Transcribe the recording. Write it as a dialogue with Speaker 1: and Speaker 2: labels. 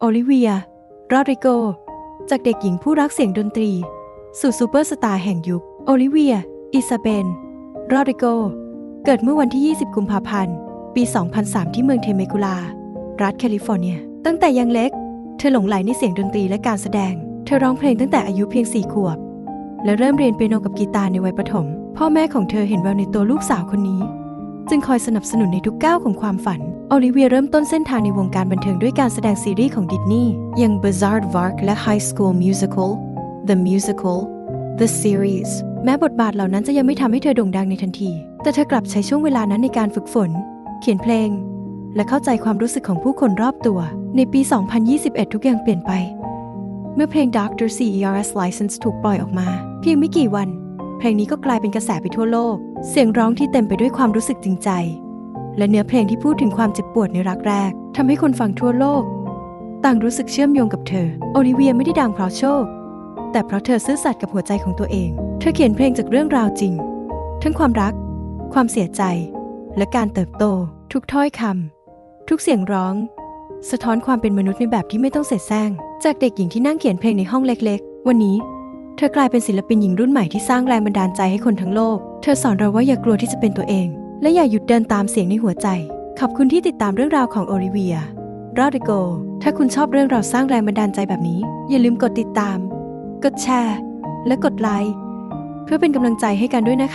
Speaker 1: โอลิเวีย รอดริโก จากเด็กหญิงผู้รักเสียงดนตรี สู่ซูเปอร์สตาร์แห่งยุค โอลิเวีย อิซาเบน รอดริโก เกิดเมื่อวันที่ 20 กุมภาพันธ์ ปี 2003 ที่เมืองเทเมกุลา รัฐแคลิฟอร์เนีย ตั้งแต่ยังเล็ก เธอหลงไหลในเสียงดนตรีและการแสดง เธอร้องเพลงตั้งแต่อายุเพียง 4 ขวบ และเริ่มเรียนเปียโนกับกีตาร์ในวัยประถม พ่อแม่ของเธอเห็นแววในตัวลูกสาวคนนี้ จึงคอยสนับสนุนในทุกก้าวของความฝันโอลิเวียเริ่มต้นเส้นทางในวงการบันเทิงด้วยการแสดงซีรีส์ของดิสนีย์อย่าง Bizarre Vark และ High School Musical The Musical The Series แม้บทบาทเหล่านั้นจะยังไม่ทำให้เธอโด่งดังในทันที แต่เธอกลับใช้ช่วงเวลานั้นในการฝึกฝน เขียนเพลง และเข้าใจความรู้สึกของผู้คนรอบตัว ในปี 2021 ทุกอย่างเปลี่ยนไป เมื่อเพลง Dr. CERS License ถูกปล่อยออกมา เพียงไม่กี่วัน เพลงนี้ก็กลายเป็นกระแสไปทั่วโลก เสียงร้องที่เต็มไปด้วยความรู้สึกจริงใจ และเนื้อเพลงที่พูดถึงความเจ็บปวดในรักแรกทำให้คนฟังทั่วโลก ต่างรู้สึกเชื่อมโยงกับเธอ โอลิเวียไม่ได้ดังเพราะโชค แต่เพราะเธอซื่อสัตย์กับหัวใจของตัวเอง เธอเขียนเพลงจากเรื่องราวจริง ทั้งความรัก ความเสียใจ และการเติบโต ทุกถ้อยคำทุกเสียงร้อง สะท้อนความเป็นมนุษย์ในแบบที่ไม่ต้องเสแสร้ง จากเด็กหญิงที่นั่งเขียนเพลงในห้องเล็ก ๆ วันนี้ เธอกลายเป็นศิลปินหญิงรุ่นใหม่ที่สร้างแรงบันดาลใจให้คนทั้งโลก เธอสอนเราว่าอย่ากลัวที่จะเป็นตัวเอง และอย่าหยุดเดินตามเสียงในหัวใจ ขอบคุณที่ติดตามเรื่องราวของโอลิเวียรอดิโก ถ้าคุณชอบเรื่องราวสร้างแรงบันดาลใจแบบนี้ อย่าลืมกดติดตาม กดแชร์ และกดไลค์เพื่อเป็นกำลังใจให้กันด้วยนะคะ